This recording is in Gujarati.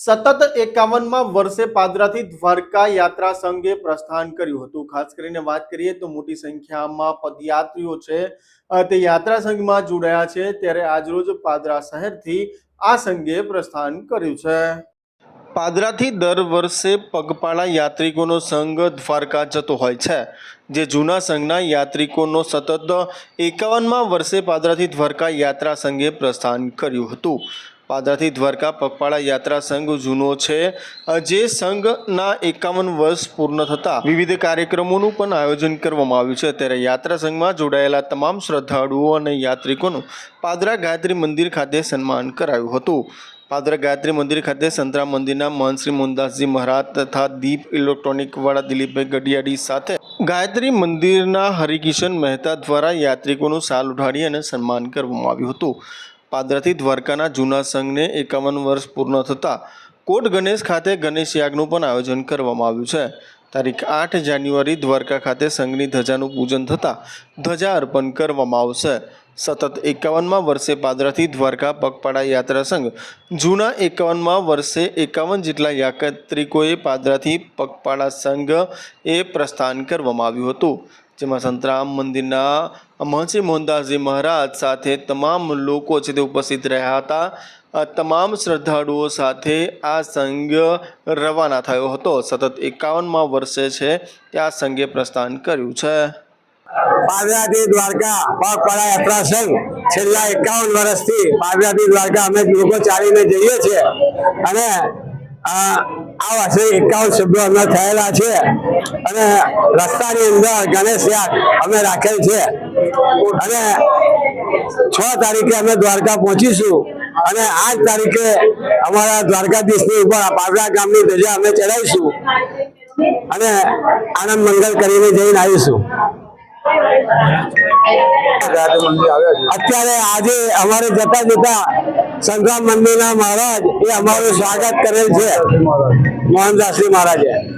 સતત એકાવનમાં વર્ષે પાદરાથી દ્વારકા યાત્રા સંઘે પ્રસ્થાન કર્યું હતું. ખાસ કરીને વાત કરીએ તો મોટી સંખ્યામાં પદયાત્રીઓ છે. તે યાત્રા સંઘમાં જોડાયા છે. ત્યારે આજરોજ પાદરા શહેરથી આ સંઘે પ્રસ્થાન કર્યું છે. પાદરાથી દર વર્ષે પગપાળા યાત્રિકોનો સંઘ દ્વારકા જતો હોય છે. જે જૂના સંઘના યાત્રિકોનો સતત એકાવનમાં વર્ષે પાદરાથી દ્વારકા યાત્રા સંઘે પ્રસ્થાન કર્યું હતું. પાદરાથી દ્વારકા પગપાળા યાત્રા સંઘ જૂનો છે. જે સંઘના એકાવન વર્ષ પૂર્ણ થતાં વિવિધ કાર્યક્રમોનું પણ આયોજન કરવામાં આવ્યું છે. ત્યારે યાત્રા સંઘમાં જોડાયેલા તમામ શ્રદ્ધાળુઓ અને યાત્રિકોનું પાદરા ગાયત્રી મંદિર ખાતે સન્માન કરાયું હતું. પાદરા ગાયત્રી મંદિર ખાતે સંતરા મંદિરના મહંત શ્રી મોહનદાસજી મહારાજ તથા દીપ ઇલેક્ટ્રોનિક વાળા દિલીપભાઈ ગઢિયાડી સાથે ગાયત્રી મંદિરના હરિકિશન મહેતા દ્વારા યાત્રિકોનું સાલ ઉઠાડી અને સન્માન કરવામાં આવ્યું હતું. પાદરાથી દ્વારકાના જૂના સંઘને એકાવન વર્ષ પૂર્ણ થતાં કોટ ગણેશ ખાતે ગણેશ યાગનું પણ આયોજન કરવામાં આવ્યું છે. તારીખ આઠ જાન્યુઆરી દ્વારકા ખાતે સંઘની ધજાનું પૂજન થતાં ધજા અર્પણ કરવામાં આવશે. સતત એકાવનમાં વર્ષે પાદરાથી દ્વારકા પગપાળા યાત્રા સંઘ જૂના એકાવનમાં વર્ષે એકાવન જેટલા યાત્રિકોએ પાદરાથી પગપાળા સંઘ એ પ્રસ્થાન કરવામાં આવ્યું હતું. જેમાં સંતરામ મંદિરના મહંસી મોહનદાસજી મહારાજ સાથે તમામ લોકો છે તે ઉપસ્થિત રહ્યા હતા. તમામ શ્રદ્ધાળુઓ સાથે આ સંઘ રવાના થયો હતો. સતત એકાવનમાં વર્ષે છે તે આ સંઘે પ્રસ્થાન કર્યું છે. પાવ્યાદી દ્વારકા પગપાળા યાત્રા સંઘ છેલ્લા એકાવન વર્ષથી પાદરાથી દ્વારકા અમે લોકો ચાલીને જઈએ છીએ. અને આ આ એકાવન સભ્યો અમે થયેલા છે. અને રસ્તાની અંદર ગણેશ અમે રાખેલ છે. અને છ તારીખે અમે દ્વારકા પહોંચીશું. અને આઠ તારીખે અમારા દ્વારકાધીશની ઉપર આ ગામની ધજા અમે ચડાવીશું. અને આનંદ મંગલ કરીને જઈને આવીશું. અત્યારે આજે અમારે જતા જતા સંતરામ મંદિરના મહારાજ એ અમારું સ્વાગત કરેલ છે. મોહનદાસજી મહારાજે.